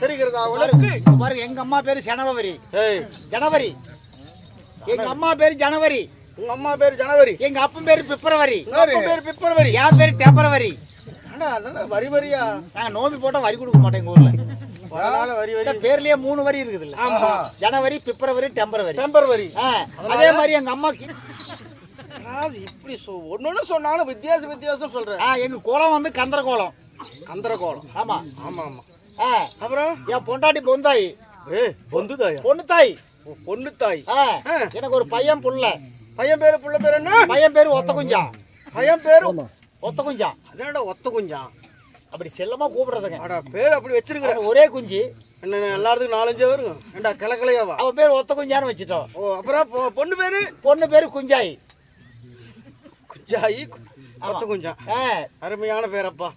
சரிகிறதா உனக்கு. இங்க பாருங்க எங்க அம்மா பேரு ஜனவரி. ஜனவரி. எங்க அம்மா பேரு ஜனவரி. உங்க அம்மா பேர் ஜனவரி. எங்க அப்பன் பேரு பிப்ரவரி. பேர் பிப்ரவரி. என் பேரு டெம்பரவரி. வரி வரியா? நாங்க நோம்பி போட்டா வரி கொடுக்க மாட்டோம் எங்க ஊர்ல. பேர்லயே மூணு வரி இருக்குது ஆமா. ஜனவரி பிப்ரவரி டெம்பரவரி. டெம்பரவரி. அதே மாதிரி எங்க அதாவது இப்படி ஒன்னொன்னு சொன்னாலும் வித்தியாச வித்தியாசம் சொல்றேன் எங்க குளம் வந்து கந்தர கோலம் கந்தர கோலம் ஆமா. ஆமா ஆமா. அப்புறம் என் பொண்டாட்டி பொந்தாய். பொந்து தாயா பொண்ணு தாய் பொண்ணு தாய் ஆ, ஆ. எனக்கு ஒரு பையன் புள்ள. பையன் பேரு புள்ள பேர் என்ன? பையன் பேரு ஒத்த குஞ்சா பையன் பேரு? ஒத்த குஞ்சா அதனடா ஒத்த குஞ்சான் அப்படி செல்லமா கூப்பிடுறதுங்க. அடா பேர் அப்படி வச்சிருக்கிற. ஒரே குஞ்சு. என்ன எல்லாத்துக்கும் நாலஞ்சு வரும் ஏண்டா கிளக்கலையாவா அவன் பேர் ஒத்த குஞ்சான்னு வச்சுட்டோம். ஓ அப்புறம் பொண்ணு பேரு? பொண்ணு பேரு குஞ்சாய். குஞ்சாயி ஒத்த குஞ்சான் ஆ, அருமையான பேரப்பா.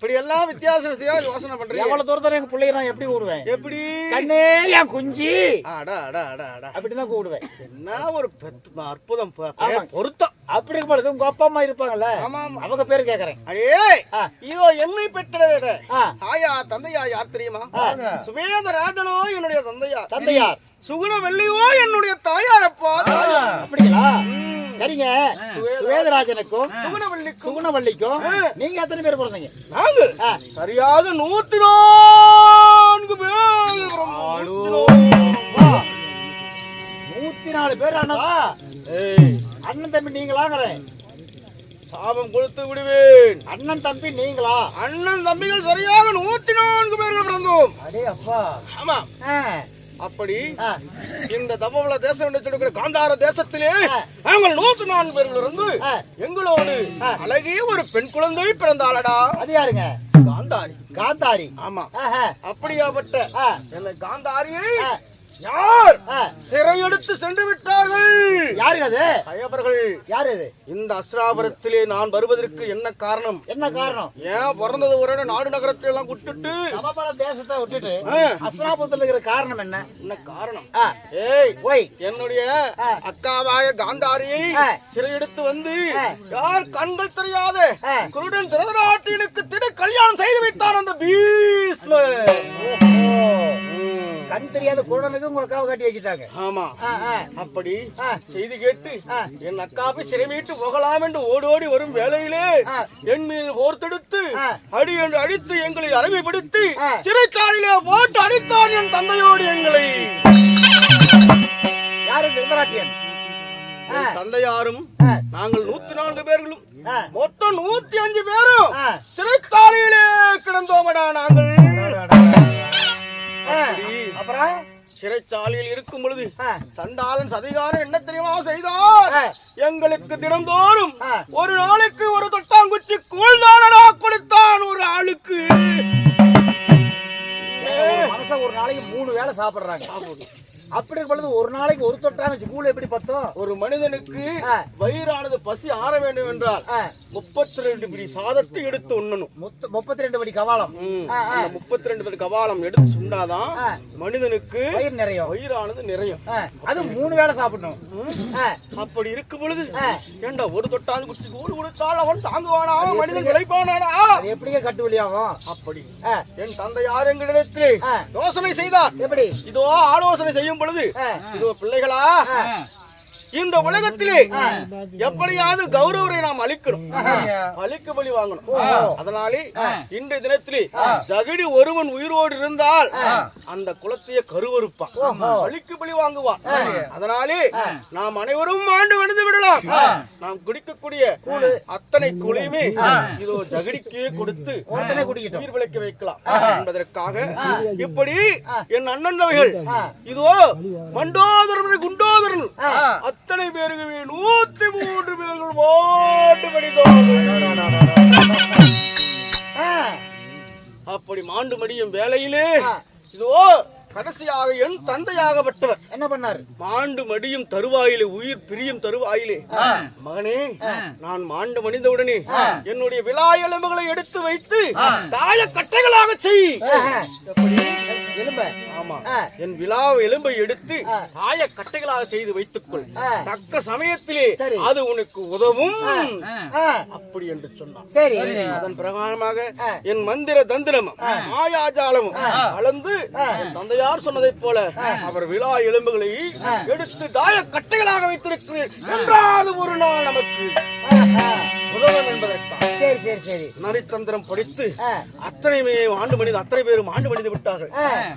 இப்படி எல்லாம் வித்தியாச வித்தியாச யோசனை பண்றீங்க. எவ்வளவு தூரத்துல எங்க பிள்ளைய நான் எப்படி கூடுவேன்? எப்படி? கண்ணே என் குஞ்சு. அடா அடா அடா அடா. அப்படிதான் கூடுவேன். என்ன ஒரு பெத்- அற்புதம். பொருத்தம். அப்படி இருக்கும் பொழுது உங்க அப்பா அம்மா இருப்பாங்கல்ல? அவங்க பேரு கேக்குறேன். அடே. இதோ என்னை பெற்ற ஆ, தாயா தந்தையா யார் தெரியுமா? சுவேத ராஜனோ என்னுடைய தந்தையா தந்தையார். சுகுண வெள்ளியோ என்னுடைய தாயார். அப்படிங்களா? சரிங்க. சுவேதராஜனுக்கும் சுகுண வெள்ளிக்கும். சுகுணவள்ளிக்கும் நீங்க எத்தனை பேர் பிறந்தீங்க? நாங்கள் ஆ, சரியாக நூத்தி நான்கு பேர். நூத்தி நாலு. பேர் அண்ணா ஏய், அண்ணன் தம்பி நீங்களாங்கிறேன் சாபம் கொடுத்து விடுவேன். அண்ணன் தம்பி நீங்களா? அண்ணன் தம்பிகள் சரியாக நூத்தி நான்கு பேர்கள் பிறந்தோம். அடே அப்பா. ஆமா. அப்படி இந்த தபவள தேசம் என்று சொல்லுகிற காந்தார தேசத்திலே. நாங்கள் நூத்தி நான்கு பேர்கள் இருந்து. எங்களோடு அழகிய ஒரு பெண் குழந்தை பிறந்தாளடா. அது யாருங்க? காந்தாரி. காந்தாரி. ஆமா. அப்படியாப்பட்ட என்ன காந்தாரியை யார். சிறையெடுத்து சென்று விட்டார்கள். யாருங்க அது? ஐயவர்கள் யாரு அது இந்த அஸ்ராபுரத்திலே நான் வருவதற்கு என்ன காரணம்? என்ன காரணம்? ஏன் பிறந்தது ஒரு நாடு நகரத்தை எல்லாம் விட்டுட்டு? தேசத்தை விட்டுட்டு ஆ, அஸ்திராபுரத்துல இருக்கிற காரணம் என்ன? என்ன காரணம்? ஏய் ஒய் என்னுடைய. அக்காவாய காந்தாரியை. சிறையெடுத்து வந்து. யார் கண்கள் தெரியாத. குருடன் திருதராட்டினுக்கு திரு கல்யாணம் செய்து வைத்தான் அந்த பீஷ்மர் ம். கண் தெரியாத குழந்தைக்கு உங்க அக்காவை கட்டி வச்சுட்டாங்க ஆமா அப்படி. செய்தி கேட்டு. என் அக்காவை சிறைமீட்டு போகலாம் என்று ஓடி ஓடி வரும் வேளையிலே ஆ. என் மீது ஆ. அடி என்று அடித்து எங்களை அருமைப்படுத்தி. சிறைச்சாலையிலே போட்டு அடித்தான் என் தந்தையோடு எங்களை யாரு என் தந்தையாரும் நாங்கள் நூத்தி நான்கு பேர்களும் மொத்தம் நூத்தி அஞ்சு பேரும். சிறைச்சாலையிலே கிடந்தோமடா நாங்கள் அப்புறம்? சிறைச்சாலையில் இருக்கும் பொழுது சண்டாளன் சதிகாரம் என்ன தெரியுமா செய்தார். எங்களுக்கு தினந்தோறும். ஒரு நாளைக்கு ஒரு தொட்டாங்குச்சி கூழ்தானடா கொடுத்தான் ஒரு ஆளுக்கு. மனுஷன் ஒரு நாளைக்கு மூணு வேளை சாப்பிடுறாங்க. அப்படி பொழுது ஒரு நாளைக்கு ஒரு தொட்டாங்க ஸ்கூல் எப்படி பத்தும்? ஒரு மனிதனுக்கு. வயிறானது பசி ஆற வேண்டும் என்றால் முப்பத்தி ரெண்டு பிடி சாதத்தை எடுத்து உண்ணணும். முப்பத்தி ரெண்டு படி கவாலம். முப்பத்தி ரெண்டு பேர் கபாலம் எடுத்து சுண்டாதான். மனிதனுக்கு வயிறு நிறையும். வயிறானது நிறையும். ஆ, அது மூணு வேளை சாப்பிடணும். அப்படி இருக்கும் பொழுது. ஏண்டா ஒரு தொட்டாந்து குச்சி கூழ் கொடுத்தால் அவன் தாங்குவானா? மனிதன் விளைப்பானாடா அது எப்படிங்க கட்டு வழியாகும் அப்படி என் தந்தை யார் எங்களிடத்தில். யோசனை செய்தார். எப்படி? இதோ ஆலோசனை செய்யும் பொழுது இதோ பிள்ளைகளா இந்த உலகத்திலே எப்படியாவது கௌரவரை நாம் அளிக்கணும் அளிக்க பலி வாங்கணும். அதனாலே இன்றைய தினத்திலே ஜகடி ஒருவன் உயிரோடு இருந்தால் அந்த குலத்தையே கருவறுப்பான். அழிக்கு பலி வாங்குவான். அதனாலே நாம் அனைவரும் ஆண்டு வந்து விடலாம். நாம் குடிக்கக்கூடிய அத்தனை குழியுமே இதோ ஜகடிக்கே கொடுத்து உயிர் விளைக்க வைக்கலாம். என்பதற்காக இப்படி என் அண்ணன் அவைகள் இதோ மண்டோதரன் குண்டோதரன் அத்தனை பேருக்குமே நூத்தி மூன்று பேர்கள் மாண்டு ஆ, அப்படி மாண்டு மடியும் வேளையிலே ஆ. இதோ கடைசியாக என் தந்தையாகப்பட்டவர். என்ன பண்ணாரு? மாண்டு மடியும் தருவாயிலே உயிர் பிரியும் தருவாயிலே. மகனே நான் மாண்டு மடிந்தவுடனே என்னுடைய விழா எலும்புகளை எடுத்து வைத்து தாய கட்டைகளாக செய். எலும்ப. என் விழா எலும்பை எடுத்து தாய கட்டைகளாக செய்து வைத்துக்கொள். தக்க சமயத்திலே. அது உனக்கு உதவும். அப்படி என்று சொன்னான். சரி. அதன் பிரகாரமாக. என் மந்திர தந்திரமும் மாயாஜாலமும் கலந்து என் தந்தையார் சொன்னதைப் போல அவர் விழா எலும்புகளை எடுத்து தாய கட்டைகளாக வைத்திருக்கிறேன் என்றாவது ஒரு நாள் நமக்கு. உதவும் என்பதற்காக சரி சரி சரி. நரித்தந்திரம் படித்து அத்தனை பேரும் ஆண்டு மனித அத்தனை பேரும் ஆண்டு மனித விட்டார்கள்.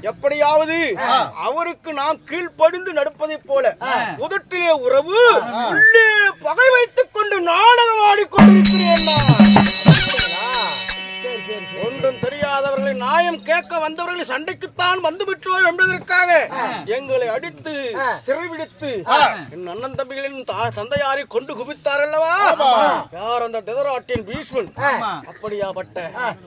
எப்படியாவது அவருக்கு நாம் கீழ்ப்படிந்து நடப்பதைப் போல உதட்டிலே உறவு உள்ளே பகை வைத்துக் கொண்டு நாடகம் ஆடிக்கொண்டிருக்கிறேன் ஒன்றும் தெரியாதவர்களை நியாயம் கேட்க வந்தவர்களை சண்டைக்குத்தான் வந்து விட்டோம் என்பதற்காக எங்களை அடித்து சிறைபிடித்து என் அண்ணன் தம்பிகளின் தந்தையாரை கொண்டு குவித்தார் அல்லவா யார் அந்த திதராட்டின் பீஷ்மன்? அப்படியாப்பட்ட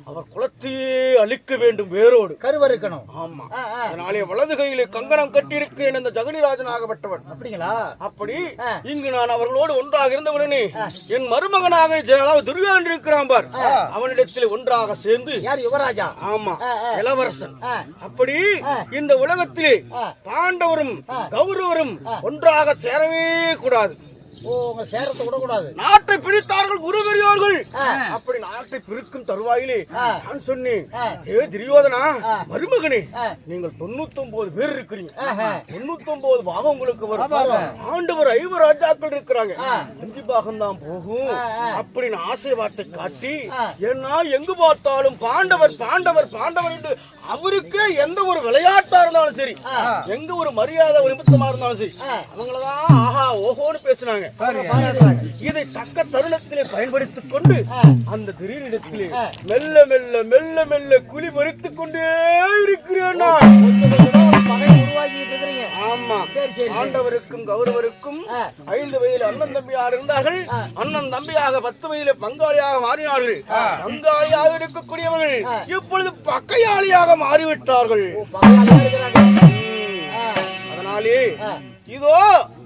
அவர் குலத்தையே அழிக்க வேண்டும் வேரோடு. கருவறுக்கணும் ஆமா. அதனாலே வலது கையிலே கங்கணம் கட்டியிருக்கிறேன் இந்த ஜெகனிராஜன் ஆகப்பட்டவன் அப்படிங்களா? அப்படி. இங்கு நான் அவர்களோடு ஒன்றாக இருந்தவுடனே என் மருமகனாக துர்கான் இருக்கிறான் பார். அவனிடத்தில் ஒன்றாக சேர்ந்து யார் யுவராஜா? ஆமா. இளவரசன். அப்படி இந்த உலகத்திலே. பாண்டவரும் கௌரவரும் ஒன்றாக சேரவே கூடாது. ஓ உங்க சேரத்தை விடக்கூடாது நாட்டை பிடித்தார்கள் குரு பெரியோர்கள். அப்படி நாட்டை பிரிக்கும் தருவாயிலே. நான் சொன்னேன். ஏ துரியோதனா. மருமகனே. நீங்கள் தொண்ணூத்தி ஒன்பது பேர் இருக்கிறீங்க ஆஹா. தொண்ணூத்தி ஒன்பது பாகம் உங்களுக்கு வரும். ஆண்டவர் ஐவர் ராஜாக்கள் இருக்கிறாங்க. அஞ்சு பாகம் தான் போகும். அப்படின்னு ஆசை வார்த்தை காட்டி. ஏன்னா எங்கு பார்த்தாலும் பாண்டவர் பாண்டவர் பாண்டவர் என்று அவருக்கே எந்த ஒரு விளையாட்டா இருந்தாலும் சரி எங்க ஒரு மரியாதை ஒரு நிமித்தமா இருந்தாலும் சரி. அவங்களதான் ஆஹா ஓஹோன்னு பேசுனாங்க. இதை தக்க தருணத்திலே பயன்படுத்திக் கொண்டு. அந்த திடீரிடத்திலே. மெல்ல மெல்ல மெல்ல மெல்ல குழி பறித்துக் கொண்டே இருக்கிறேன் நான். ஆமா. ஆண்டவருக்கும் கௌரவருக்கும். ஐந்து வயதில் அண்ணன் தம்பியார் இருந்தார்கள். அண்ணன் தம்பியாக பத்து வயதில் பங்காளியாக மாறினார்கள். பங்காளியாக இருக்கக்கூடியவர்கள் இப்பொழுது பக்கையாளியாக மாறிவிட்டார்கள். அதனாலே. இதோ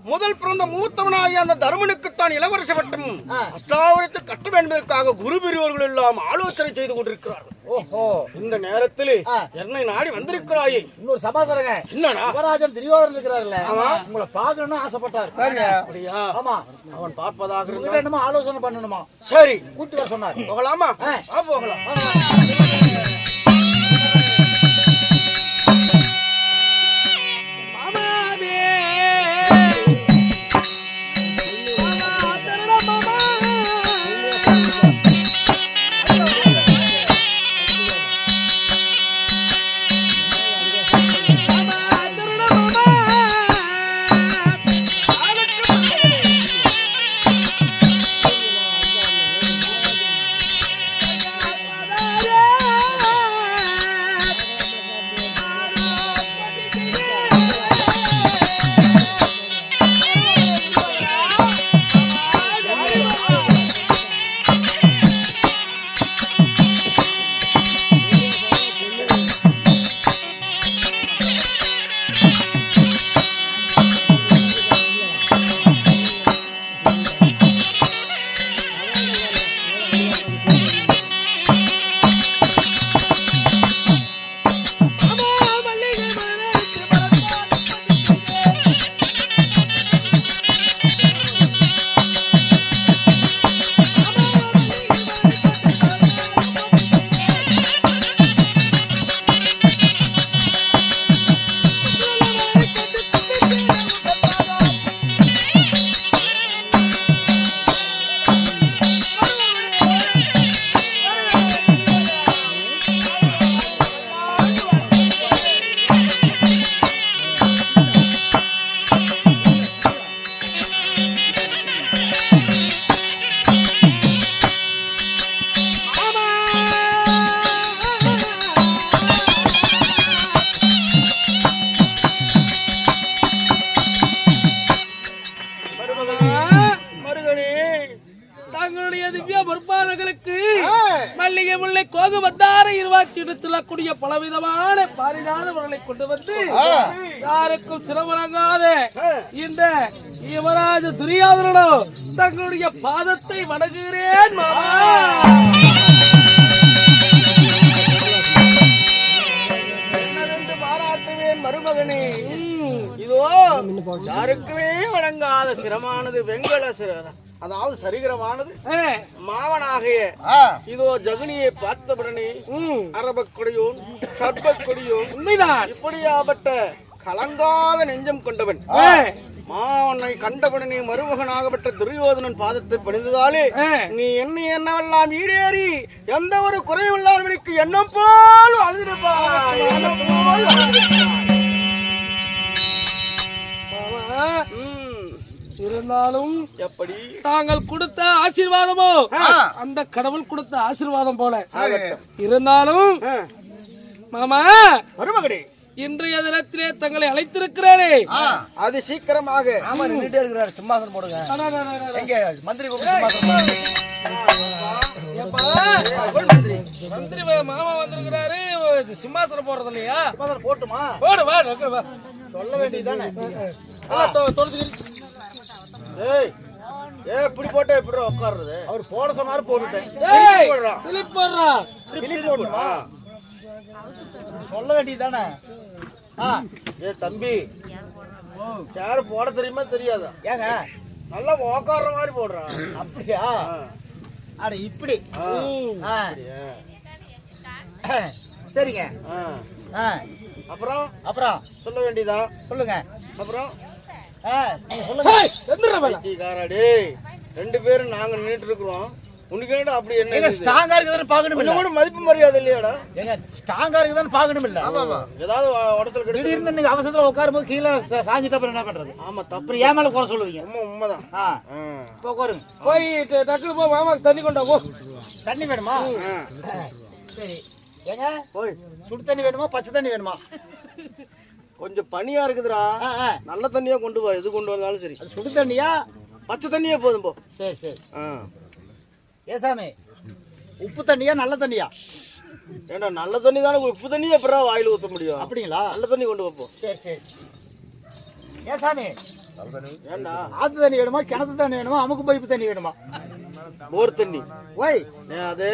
முதல் பிறந்த மூத்தவனாகிய அந்த தருமனுக்குத்தான் இளவரச பட்டம் ஆ. அஷ்டாவரத்தை கட்ட என்பதற்காக குரு பெரியவர்கள் எல்லாம் ஆலோசனை செய்து கொண்டிருக்கிறார்கள். ஓஹோ. இந்த நேரத்தில். என்னை நாடி வந்திருக்கிறாயே. இன்னொரு சமாசாரங்க யுவராஜன் துரியோதனன் இருக்கிறாருல்ல. உங்களை பார்க்கணும்னு ஆசைப்பட்டார். அப்படியா? ஆமா. அவன் பார்ப்பதாக உங்ககிட்ட என்னமோ ஆலோசனை பண்ணணுமா? சரி. கூட்டி வர சொன்னார். போகலாமா? போகலாம். என்று சொல்லக்கூடிய பலவிதமான பாரிஜாதவர்களை கொண்டு வந்து யாருக்கும் சிரமணங்காத இந்த யுவராஜ துரியாதனோ தங்களுடைய பாதத்தை வணங்குகிறேன் மருமகனே. இதோ யாருக்குமே வழங்காத சிரமானது வெங்கல சிர அதாவது சரிகரமானது. மாவனாகிய இதோ ஜகுனியை பார்த்தவுடனே ம், அரபக் கொடியோன் சர்பக் கொடியோன் உண்மைதான். இப்படியாப்பட்ட கலங்காத நெஞ்சம் கொண்டவன். மாவனை கண்டவுடனே மருமகனாகப்பட்ட துரியோதனன் பாதத்தை பணிந்ததாலே நீ என்ன என்னவெல்லாம் ஈடேறி எந்த ஒரு குறைவில்லாதவனுக்கு எண்ணம் போல் அழுதிருப்பாய் இருந்தாலும் எப்படி? தாங்கள் கொடுத்த ஆசீர்வாதமோ? அந்த கடவுள் கொடுத்த ஆசீர்வாதம் போல. இருந்தாலும் மாமா மருமகனே இன்றைய தினத்திலே தங்களை அழைத்திருக்கிறேனே. அது சீக்கிரமாக. ஆமா நின்றுட்டே இருக்கிறாரு சிம்மாசனம் போடுங்க. எங்க மந்திரி மந்திரி. வே- மாமா வந்திருக்கிறாரு. சிம்மாசனம் போடுறது இல்லையா? போட்டுமா? போடு வா நோக்கு வா. சொல்ல வேண்டியதானே எல்லாம் தொ- தொலைச்சுக்கிட்டு. ஏய் ஏ இப்படி போட்டா எப்படி உட்காருறது? அவர் போட சொன்னாரு போட்டுட்டேன். ஏய், போடுறா. திருப்பி போடுறா. சொல்ல வேண்டியதானே ஆ. ஏ தம்பி சேர் போட தெரியுமா தெரியாதா? ஏங்க? நல்லா உக்காடுற மாதிரி போடுறான் அப்படியா? அட இப்படி. சரிங்க. ஆ. ஆ. அப்புறம்? அப்புறம்? சொல்ல வேண்டியதா? சொல்லுங்க. அப்புறம்? ரெண்டு பேரும் நாங்க நின்னுட்டு இருக்கிறோம். உனக்கு என்னடா அப்படி என்ன? ஸ்ட்ராங்கா இருக்குதுன்னு பார்க்கணும் இல்ல கூட மதிப்பு மரியாதை இல்லையாடா? எங்க ஸ்ட்ராங்கா இருக்குதுன்னு பார்க்கணும் இல்ல ஏதாவது உடத்துல கிடையாது திடீர்னு நீங்க அவசரத்துல உட்காரும் போது கீழே சாஞ்சிட்டா அப்புறம் என்ன பண்றது? ஆமா தப்பு. ஏன் மேல குறை சொல்லுவீங்க? உண்மை உண்மைதான். இப்போ உட்காருங்க. போய் டக்குனு போ மாமாக்கு தண்ணி கொண்டா போ. தண்ணி வேணுமா? சரி. ஏங்க போய். சுடு தண்ணி வேணுமா பச்சை தண்ணி வேணுமா? கொஞ்சம் பனியா இருக்குதுடா. நல்ல தண்ணியா கொண்டு வா எது கொண்டு வந்தாலும் சரி. சுடு தண்ணியா? பச்சை தண்ணியே போதும் போ. சரி சரி. ஏசாமி உப்பு தண்ணியா நல்ல தண்ணியா? ஏண்டா நல்ல தண்ணி தானே உப்பு தண்ணி எப்படா வாயில ஊத்த முடியும்? அப்படிங்களா? நல்ல தண்ணி கொண்டு வைப்போ சரி சரி. ஏசாமி ஏண்டா? ஆத்து தண்ணி வேணுமா கிணத்து தண்ணி வேணுமா அமுக்கு பைப்பு தண்ணி வேணுமா? போர் தண்ணி. ஓய். அது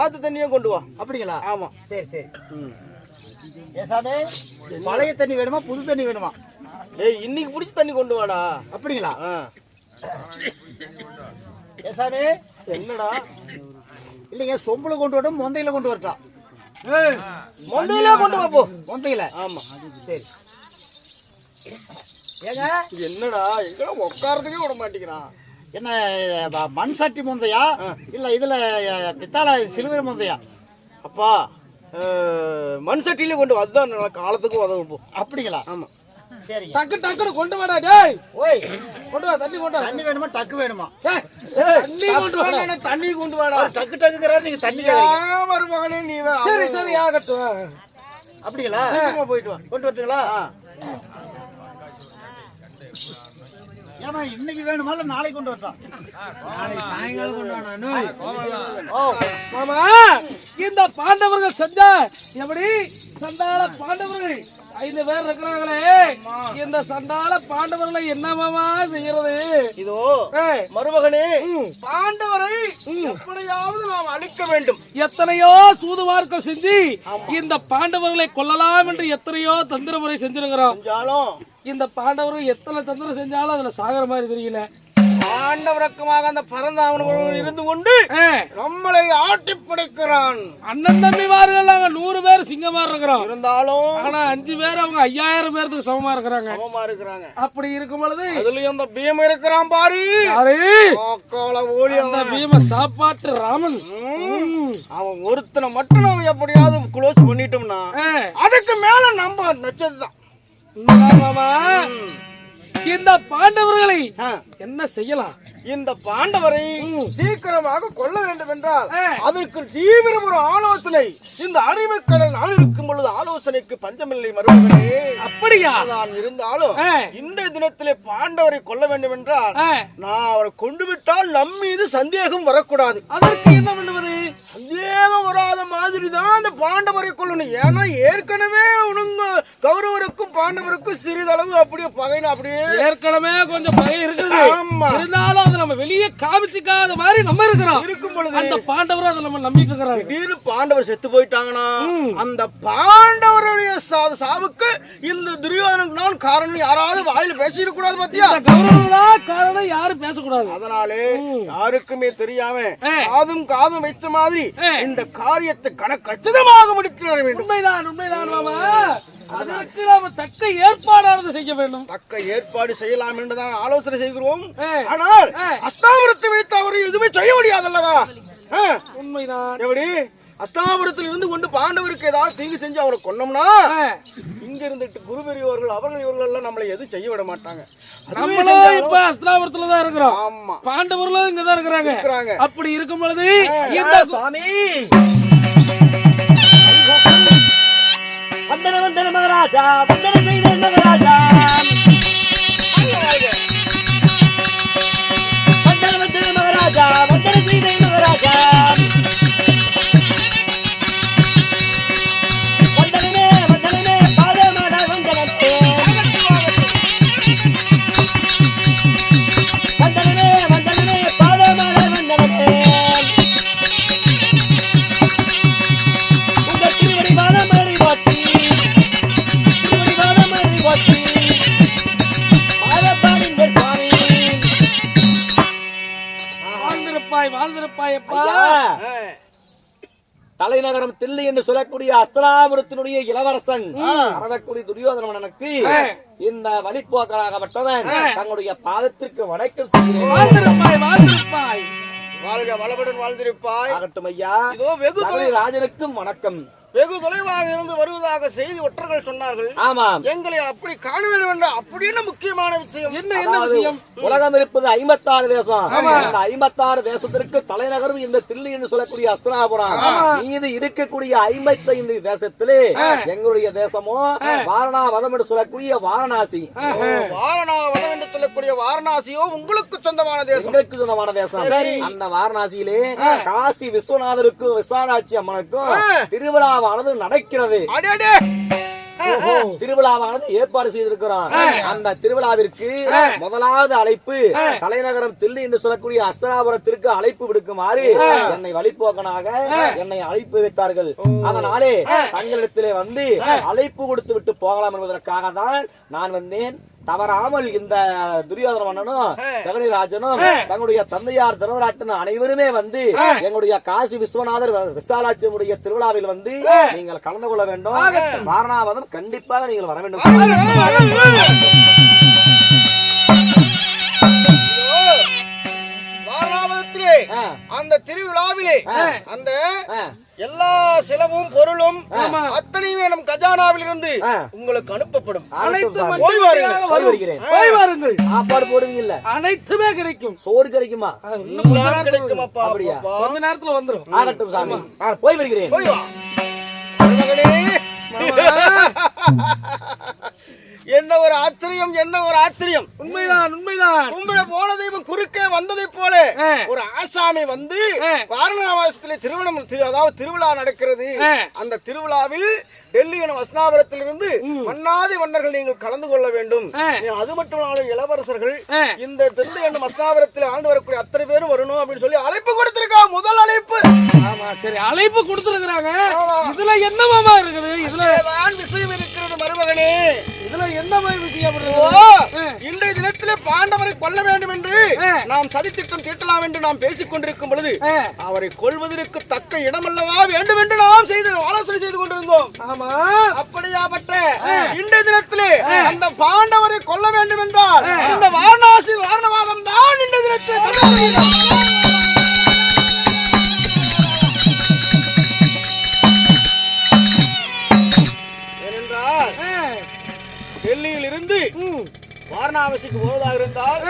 ஆத்து தண்ணியே கொண்டு வா. அப்படிங்களா? ஆமா. சரி சரி. ம். ஏசாமி பழைய தண்ணி வேணுமா புது தண்ணி வேணுமா? ஏய் இன்னைக்கு பிடிச்ச தண்ணி கொண்டு வாடா. அப்படிங்களா. ஏசாமி என்னடா? இல்லைங்க சொம்புல கொண்டு வரட்டும் மொந்தையில கொண்டு வரட்டா. மொண்டையிலே கொண்டு வா போ. மொந்தையில. ஆமா. சரி. ஏங்க என்னடா? எங்க உட்காரதுக்கே விட மாட்டேங்கிறான். என்ன மண் சட்டி முந்தையா இல்ல இதுல பித்தாளை சிலுவர் முந்தையா? அப்பா மண் சட்டியிலே கொண்டு வா அதுதான் காலத்துக்கும் உதவும் அப்படிங்களா? ஆமா. சரிங்க. டக்கு டக்குனு கொண்டு வாடா டேய். ஓய். கொண்டு வா தண்ணி கொண்டு வா. தண்ணி வேணுமா? டக்கு வேணுமா? தண்ணி கொண்டு வாடா. தண்ணி கொண்டு வாடா. டக்கு டக்குங்கிறாரு நீங்க தண்ணி கேக்குறீங்க. மருமகனே நீ சரி சரி ஆகட்டும். அப்படிங்களா? போயிட்டு வா. கொண்டு வரட்டுங்களா. ஏமா இன்னைக்கு வேணுமா இல்ல நாளைக்கு கொண்டு வரட்டா மாமா இந்த பாண்டவர்கள் செஞ்ச எப்படி? சண்டால பாண்டவர்கள். ஐந்து பேர் இருக்கிறாங்களே. இந்த சண்டால பாண்டவர்களை என்ன மாமா செய்யறது? இதோ ஏய், மருமகனே ம். எப்படியாவது நாம் அழிக்க வேண்டும். எத்தனையோ சூதுமார்க்கம் செஞ்சு இந்த பாண்டவர்களை கொல்லலாம் என்று எத்தனையோ தந்திர முறை செஞ்சிருக்கிறோம் இந்த பாண்டவர்கள் எத்தனை தந்திரம் செஞ்சாலும் அதுல சாகர மாதிரி தெரியல. பாண்டவரக்கமாக அந்த பரந்தாமன் இருந்து கொண்டு நம்மளை ஆட்டி படைக்கிறான். அண்ணன் தம்பிமார்கள் நாங்க நூறு பேர் சிங்கமா இருக்கிறோம். இருந்தாலும் ஆனா அஞ்சு பேர் அவங்க ஐயாயிரம் பேருக்கு சமமா இருக்கிறாங்க. சமமா இருக்கிறாங்க. அப்படி இருக்கும் பொழுது அதுலயும் அந்த பீம் இருக்கிறான் பாரு. ஓடி அந்த பீம சாப்பாட்டு ராமன். அவன் ஒருத்தனை மட்டும் நம்ம எப்படியாவது க்ளோஸ் பண்ணிட்டோம்னா அதுக்கு மேல நம்ம நச்சதுதான். உண்மைதான் மாமா. இந்த பாண்டவர்களை என்ன செய்யலாம்? இந்த பாண்டவரை. சீக்கிரமாக கொல்ல வேண்டும் என்றால். அதற்கு தீவிர ஒரு ஆலோசனை. இந்த அறிவுக்கடல் நான் இருக்கும் பொழுது ஆலோசனைக்கு பஞ்சமில்லை மருமகனே அப்படியா? நான் இருந்தாலும். இன்றைய தினத்திலே பாண்டவரை கொல்ல வேண்டும் என்றால் நான் அவரை கொண்டு விட்டால் நம் மீது சந்தேகம் வரக்கூடாது. அதற்கு என்ன பண்ணுவது? சந்தேகம் வராத மாதிரி தான் அந்த பாண்டவரை கொல்லணும். ஏன்னா ஏற்கனவே உனங்க கௌரவருக்கும் பாண்டவருக்கும் சிறிதளவு அப்படியே பகைன்னு அப்படியே ஏற்கனவே கொஞ்சம் பயம் இருக்குது. ஆமா. இருந்தாலும் அதை நம்ம வெளியே காமிச்சிக்காத மாதிரி நம்ம இருக்கிறோம். இருக்கும் பொழுது. அந்த பாண்டவரும் அதை நம்ம நம்பிட்டு இருக்கிறாங்க திடீர்னு பாண்டவர் செத்து போயிட்டாங்கன்னா. அந்த பாண்டவருடைய சாவுக்கு இந்த துரியோதனுக்கு நான் காரணம் யாராவது வாயில பேசிடக் கூடாது பாத்தியா தான் காரணம் யாரும் பேசக்கூடாது. அதனாலே யாருக்குமே தெரியாம. காதும் காதும் வைத்த மாதிரி. இந்த காரியத்தை கணக்கச்சிதமாக முடித்து வேண்டும். உண்மைதான் உண்மைதான் மாமா. அதற்கு நாம தக்க ஏற்பாடானது செய்ய வேண்டும். தக்க ஏற்பாடு செய்யலாம் என்றுதான் ஆலோசனை செய்கிறோம். ஆனால். அஸ்தாபுரத்தை வைத்து அவர் எதுவுமே செய்ய முடியாதல்லவா. உண்மைதான். எப்படி? அஸ்தாபுரத்தில் இருந்து கொண்டு பாண்டவருக்கு ஏதாவது தீங்கு செஞ்சு அவரை கொன்னோம்னா இங்க இருந்துட்டு குரு பெரியவர்கள் அவர்கள் இவர்கள் எல்லாம் நம்மளை எதுவும் செய்ய விட மாட்டாங்க. நம்மளும் இப்ப அஸ்திராபுரத்துல தான் இருக்கிறோம். ஆமா. பாண்டவர்களும் இங்கதான் இருக்கிறாங்க. இருக்கிறாங்க. அப்படி இருக்கும் பொழுது இந்த வந்தன வந்தன மகராஜா வந்தன செய்த மகராஜா. சொல்லக்கூடிய அஸ்திராபுரத்தினுடைய இளவரசன் அரவக்குடி துரியோதனனுக்கு இந்த வழிப்போக்கனாகப்பட்டவன் தங்களுடைய பாதத்திற்கு வணக்கம் செய்கிறேன். வாழ்க வளமுடன் வாழ்ந்திருப்பாய். ஆகட்டும் ஐயா. ராஜனுக்கும் வணக்கம். வெகு தொலைவாக இருந்து வருவதாக செய்தி ஒற்றர்கள் சொன்னார்கள். ஆமாம். எங்களை அப்படி காண வேண்டும் என்ற அப்படின்னு முக்கியமான விஷயம். என்ன என்ன விஷயம்? உலகம் இருப்பது ஐம்பத்தாறு தேசம். இந்த ஐம்பத்தாறு தேசத்திற்கு தலைநகரும் இந்த தில்லி என்று சொல்லக்கூடிய அஸ்தினாபுரம். மீது இருக்கக்கூடிய ஐம்பத்தைந்து தேசத்திலே எங்களுடைய தேசமோ வாரணாவதம் என்று சொல்லக்கூடிய வாரணாசி. வாரணாவதம் என்று சொல்லக்கூடிய வாரணாசியோ உங்களுக்கு சொந்தமான தேசம். எங்களுக்கு சொந்தமான தேசம். அந்த வாரணாசியிலே காசி விஸ்வநாதருக்கும் விசாலாட்சி அம்மனுக்கும் திருவிழாவானது நடக்கிறது. திருவிழாவானது ஏற்பாடு செய்திருக்கிறோம் அந்த திருவிழாவிற்கு முதலாவது அழைப்பு தலைநகரம் தில்லி என்று சொல்லக்கூடிய அஸ்தனாபுரத்திற்கு அழைப்பு விடுக்குமாறு என்னை வழிபோக்கனாக என்னை அழைப்பு வைத்தார்கள் அதனாலே தங்களிடத்திலே வந்து அழைப்பு கொடுத்து விட்டு போகலாம் என்பதற்காக தான் நான் வந்தேன். தவறாமல் இந்த துரியோதன மன்னனும் ஜெகனிராஜனும் தங்களுடைய தந்தையார் தனராட்டன் அனைவருமே வந்து எங்களுடைய காசி விஸ்வநாதர் விசாலாட்சியமுடைய திருவிழாவில் வந்து நீங்கள் கலந்து கொள்ள வேண்டும். வாரணாவதம் கண்டிப்பாக நீங்கள் வர வேண்டும். அந்த திருவிழாவிலே அந்த எல்லா செலவும் பொருளும். அத்தனையுமே நம் கஜானாவில் இருந்து. உங்களுக்கு அனுப்பப்படும். போய் வாருங்கள். வருகிறேன். போய் வாருங்கள். சாப்பாடு போடுவீங்கல்ல? அனைத்துமே கிடைக்கும். சோறு கிடைக்குமா? கிடைக்கும் அப்பா அப்படியா? அப்பா. கொஞ்ச நேரத்துல வந்துரும். ஆகட்டும் சாமி. நான் போய் வருகிறேன். போய் வா. என்ன ஒரு ஆச்சரியம் என்ன ஒரு ஆச்சரியம் உண்மைதான் உண்மைதான் கும்பிட போன தெய்வம் குறுக்கே வந்ததை போல. ஒரு ஆசாமி வந்து. வாரணாவாசத்திலே திருமணம் திரு- அதாவது திருவிழா நடக்கிறது. அந்த திருவிழாவில் டெல்லி எனும் வஸ்னாபுரத்திலிருந்து மன்னாதி மன்னர்கள் நீங்கள் கலந்து கொள்ள வேண்டும். அது மட்டும் இல்லாமல் இளவரசர்கள். இந்த தெல்லி என்னும் வஸ்னாபுரத்தில் ஆண்டு வரக்கூடிய அத்தனை பேரும் வரணும் அப்படின்னு சொல்லி அழைப்பு கொடுத்திருக்கா முதல் அழைப்பு ஆமா சரி அழைப்பு கொடுத்துருக்காங்க ஆமா. இதுல என்ன மாமா இருக்குது இதுல விஷயம் இருக்கிறது மருமகனே இதுல என்ன மாதிரி விஷயம்? இன்றைய தினத்திலே பாண்டவரை கொல்ல வேண்டும் என்று. நாம் சதித்திட்டம் தீட்டலாம் என்று நாம் பேசிக் கொண்டிருக்கும் பொழுது அவரை கொல்வதற்கு தக்க இடமல்லவா வேண்டும் என்று நாம் செய்து ஆலோசனை செய்து கொண்டிருந்தோம் ஆமா. அப்படியாப்பட்ட இன்றைய தினத்திலே அந்த பாண்டவரை கொல்ல வேண்டும் என்றால் இந்த வாரணாசி வாரணவாதம் தான் இன்றைய தினத்தில் கொல்ல வேண்டும். ஏனென்றால் ஆ, டெல்லியில் இருந்து ம், வாரணாசிக்கு போவதாக இருந்தால்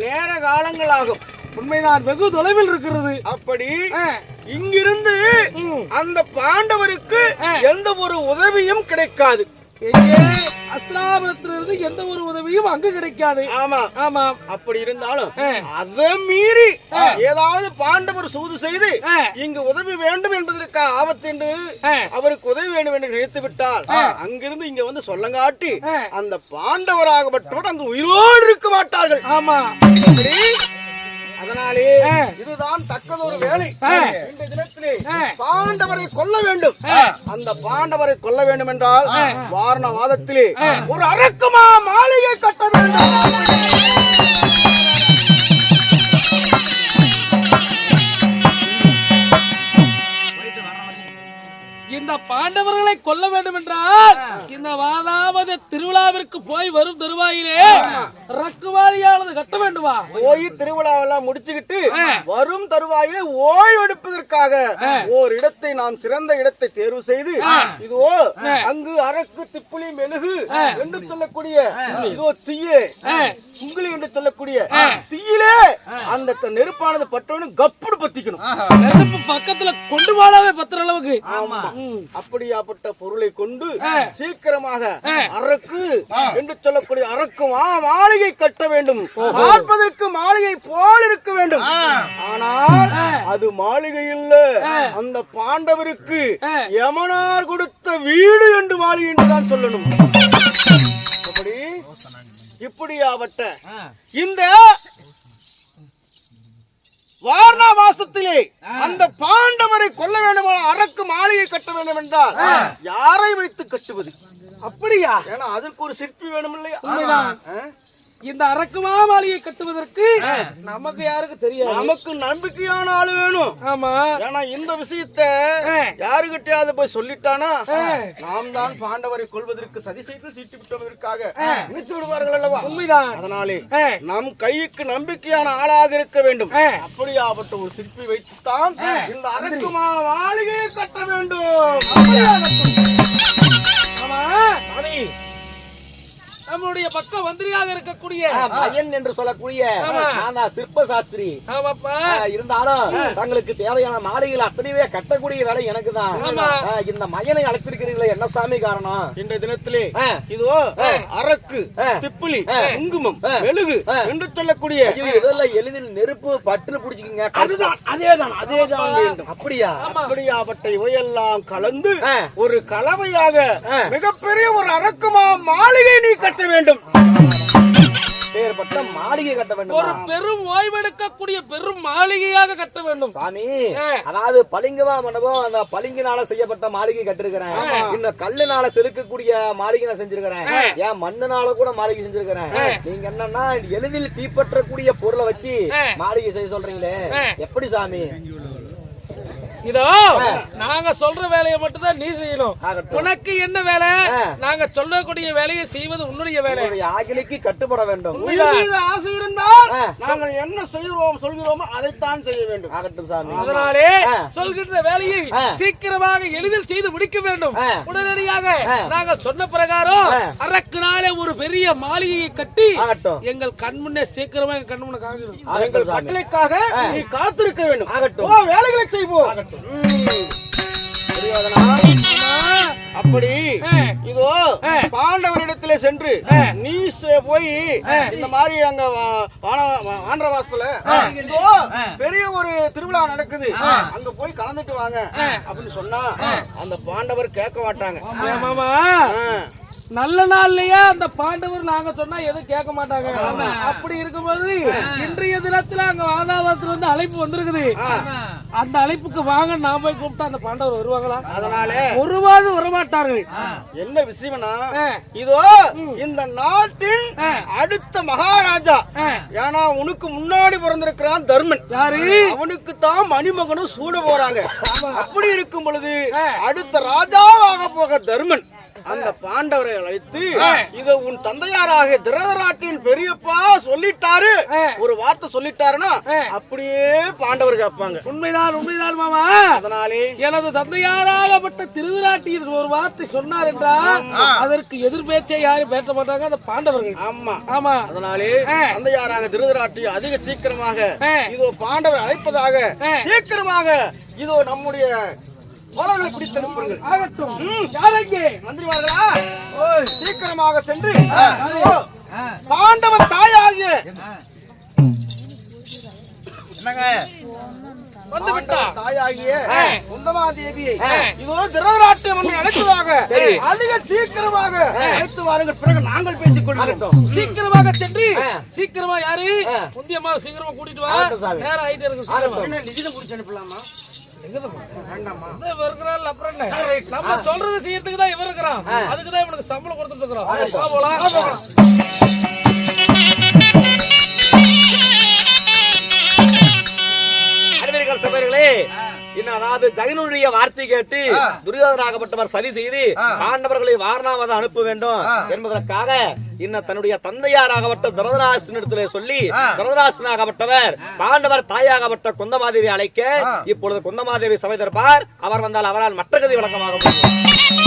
நேர காலங்கள் ஆகும். உண்மைதான் வெகு தொலைவில் இருக்கிறது. அப்படி இங்கிருந்து. அந்த பாண்டவருக்கு. எந்த ஒரு உதவியும் கிடைக்காது. அஸ்திராபுரத்திலிருந்து எந்த ஒரு உதவியும் அங்கு கிடைக்காது. ஆமா. ஆமாம் அப்படி இருந்தாலும். அதை மீறி ஏதாவது பாண்டவர் சூது செய்து இங்கு உதவி வேண்டும் என்பதற்கு ஆபத்து என்று அவருக்கு உதவி வேண்டும் என்று நினைத்து விட்டால் அங்கிருந்து இங்க வந்து சொல்லங்காட்டி. அந்த பாண்டவராகப்பட்டவர் அங்கு உயிரோடு இருக்க மாட்டார்கள். ஆமா. அதனாலே. இதுதான் தக்கதொரு வேலை. இந்த தினத்திலே. பாண்டவரை கொல்ல வேண்டும் அந்த பாண்டவரை கொல்ல வேண்டும் என்றால் வாரணவாதத்திலே ஒரு அரக்குமா மாளிகை கட்ட வேண்டும் பாண்டவர்களை கொல்ல வேண்டும் என்றால் இந்த வாதாவத திருவிழாவிற்கு போய் வரும் தருவாயிலே ரக்குவாரியானது கட்ட வேண்டுமா? போய் திருவிழாவெல்லாம் முடிச்சுக்கிட்டு வரும் தருவாயிலே ஓய்வெடுப்பதற்காக ஓர் இடத்தை நாம் சிறந்த இடத்தை தேர்வு செய்து இதோ அங்கு அரக்கு திப்புளி மெழுகு என்று சொல்லக்கூடிய இதோ தீயே குங்குளி என்று சொல்லக்கூடிய தீயிலே அந்த நெருப்பானது பட்டவனு கப்புடு பத்திக்கணும். நெருப்பு பக்கத்துல கொண்டு போனாவே பத்துற அளவுக்கு. ஆமா. அப்படியாப்பட்ட பொருளை கொண்டு. சீக்கிரமாக அரக்கு என்று சொல்லக்கூடிய அரக்கு மாளிகை கட்ட வேண்டும். பார்ப்பதற்கு மாளிகை போல் இருக்க வேண்டும். ஆனால் அது மாளிகை இல்ல அந்த பாண்டவருக்கு. யமனார் கொடுத்த வீடு என்று மாளிகை என்று தான் சொல்லணும். இப்படியாவட்ட இந்த வாரணா மாசத்திலே அந்த பாண்டவரை கொல்ல வேண்டுமான அரக்கு மாளிகை கட்ட வேண்டும் என்றால் யாரை வைத்து கட்டுவது? அப்படியா? ஏன்னா அதற்கு ஒரு சிற்பி வேணும் இல்லையா? இந்த அரக்குமா மாளிகை கட்டுவதற்கு நமக்கு யாருக்கு தெரியாது? நமக்கு நம்பிக்கையான ஆளு வேணும். ஆமா. ஏன்னா இந்த விஷயத்த. யாருகிட்டயாவது போய் சொல்லிட்டானா? நாம் தான் பாண்டவரை கொள்வதற்கு சதி செய்து சீட்டு விட்டதற்காக நினைத்து விடுவார்கள் அல்லவா? உண்மைதான். அதனாலே நம் கைக்கு நம்பிக்கையான ஆளாக இருக்க வேண்டும். அப்படியாப்பட்ட ஒரு சிற்பி வைத்துத்தான் இந்த அரக்குமா மாளிகையை கட்ட வேண்டும். ஆமா. நம்மளுடைய பக்கம் மந்திரியாக இருக்கக்கூடிய ஆ, மயன் என்று சொல்லக்கூடிய. நான் சிற்ப சாஸ்திரி இருந்தாலும் தங்களுக்கு தேவையான மாளிகைகள் அத்தனையே கட்டக்கூடிய வேலை எனக்கு தான். இந்த மயனை அழைத்திருக்கிறீங்களே என்ன சாமி காரணம் இன்றைய தினத்திலே. இதோ அரக்கு. திப்பிலி. குங்குமம். மெழுகு. என்று சொல்லக்கூடிய இதெல்லாம் எளிதில் நெருப்பு பற்று பிடிச்சிக்கங்க அதுதான் அதேதான் அதேதான் வேண்டும் அப்படியா அப்படியாப்பட்ட இவையெல்லாம் கலந்து. ஒரு கலவையாக. மிகப்பெரிய ஒரு அரக்குமா மாளிகை நீ கட்ட வேண்டும். மாளிகை கட்ட ஒரு வேண்டுமா பெரும் ஓய்வெடுக்கக்கூடிய பெரும் மாளிகையாக கட்ட வேண்டும். சாமி. அதாவது பளிங்கமா மண்டபம் அந்த பளிங்கினால செய்யப்பட்ட மாளிகை கட்டிருக்கிறேன். இன்னும் கல்லுனால செதுக்கக்கூடிய மாளிகை நான் செஞ்சிருக்கிறேன். ஏன் மண்ணுனால கூட மாளிகை செஞ்சிருக்கிறேன். நீங்க என்னன்னா எளிதில் தீப்பற்றக்கூடிய பொருளை வச்சு. மாளிகை செய்ய சொல்றீங்களே. எப்படி சாமி? இதோ நாங்க சொல்ற வேலையை மட்டும் தான் நீ செய்யணும் உனக்கு என்ன வேலை. நாங்க சொல்லக்கூடிய வேலையை செய்வது உன்னுடைய வேலை ஆகிலிக்கு கட்டுப்பட வேண்டும் ஆசை இருந்தால். நாங்கள் என்ன செய்கிறோம் சொல்கிறோமோ அதைத்தான் செய்ய வேண்டும் ஆகட்டும் சாமி அதனாலே. சொல்கின்ற வேலையை. சீக்கிரமாக எளிதில் செய்து முடிக்க வேண்டும். உடனடியாக. நாங்கள் சொன்ன பிரகாரம். அரக்கு நாளே ஒரு பெரிய மாளிகையை கட்டி எங்கள் கண் முன்னே சீக்கிரமா எங்க கண் முன்னே எங்கள் கட்டளைக்காக நீ காத்திருக்க வேண்டும் ஆகட்டும். ஓ வேலைகளை செய்வோம் ம். புரியாதனா? அப்படி. இதோ. பாண்டவரிடத்திலே சென்று. நீ போய் இந்த மாதிரி அங்க வா- வான- வா- ஆந்திரவாசத்துல இதோ பெரிய ஒரு திருவிழா நடக்குது அங்க போய் கலந்துட்டு வாங்க அப்படின்னு சொன்னா அந்த பாண்டவர் கேட்க மாட்டாங்க. நல்ல நாள்லயே அந்த பாண்டவர் நாங்க சொன்னா எதுவும் கேட்க மாட்டாங்க. அப்படி இருக்கும்போது இன்றைய தினத்துல அங்க வாதாவரத்துல இருந்து அழைப்பு வந்திருக்குது. அந்த அழைப்புக்கு வாங்க நான் போய் கூப்பிட்டா அந்த பாண்டவர் வருவாங்களா? அதனால ஒருவாது வரமாட்டார்கள். என்ன விஷயம்னா. இதோ இந்த நாட்டின் அடுத்த மகாராஜா. ஏன்னா உனக்கு முன்னாடி பிறந்திருக்கிறான் தர்மன். யாரு? அவனுக்கு தான் மணிமகனும் சூட போறாங்க. அப்படி இருக்கும் பொழுது அடுத்த ராஜாவாக போக தர்மன். அந்த பாண்ட பாண்டவரை அழைத்து இத உன் தந்தையாராக திருதராட்டின் பெரியப்பா சொல்லிட்டாரு. ஒரு வார்த்தை சொல்லிட்டாருன்னா. அப்படியே பாண்டவர் கேட்பாங்க உண்மைதான் உண்மைதான் மாமா அதனாலே எனது தந்தையாராகப்பட்ட திருவிராட்டியின் ஒரு வார்த்தை சொன்னார் என்றால் அதற்கு எதிர்பேச்சை யாரும் பேச மாட்டாங்க அந்த பாண்டவர்கள் ஆமா ஆமா அதனாலே. தந்தையாராக திருதராட்டி அதிக சீக்கிரமாக. இதோ பாண்டவர் அழைப்பதாக. சீக்கிரமாக இதோ நம்முடைய தோழர்களை பிடித்து அனுப்புங்கள் ஆகட்டும். யாரைக்கு மந்திரிமார்களா? சீக்கிரமாக சென்று. இதோ, பாண்டவர் தாயாகிய பாண்டவர் தாயாகிய இதோ அழைத்ததாக அதிக சீக்கிரமாக அழைத்து வாருங்கள். பிறகு நாங்கள் பேசிக் கொள்கிறோம். சீக்கிரமாக சென்று. சீக்கிரமா யாரு. முந்தியம்மா சீக்கிரமா கூட்டிட்டு வா. நேரம் ஆயிட்டே இருக்கு. குடிச்சு அனுப்பலாமா? நம்ம சொல்றதை செய்யறதுக்கு தான் இவன் இருக்கிறான். அதுக்கு தான் இவனுக்கு சம்பளம் கொடுத்துட்டு இருக்கிறோம். வா அதாவது ஜெகனுடைய வார்த்தை கேட்டு துரியோதனாகப்பட்டவர் சதி செய்து பாண்டவர்களை வாரணாவத அனுப்ப வேண்டும் என்பதற்காக இன்னும் தன்னுடைய தந்தையாராகப்பட்ட தரதராஷ்டனிடத்திலே சொல்லி தரதராஷ்டனாகப்பட்டவர் பாண்டவர் தாயாகப்பட்ட குந்தமாதேவி அழைக்க இப்பொழுது குந்தமாதேவி சபை தரப்பார். அவர் வந்தால் அவரால் மற்ற கதி விளக்கமாக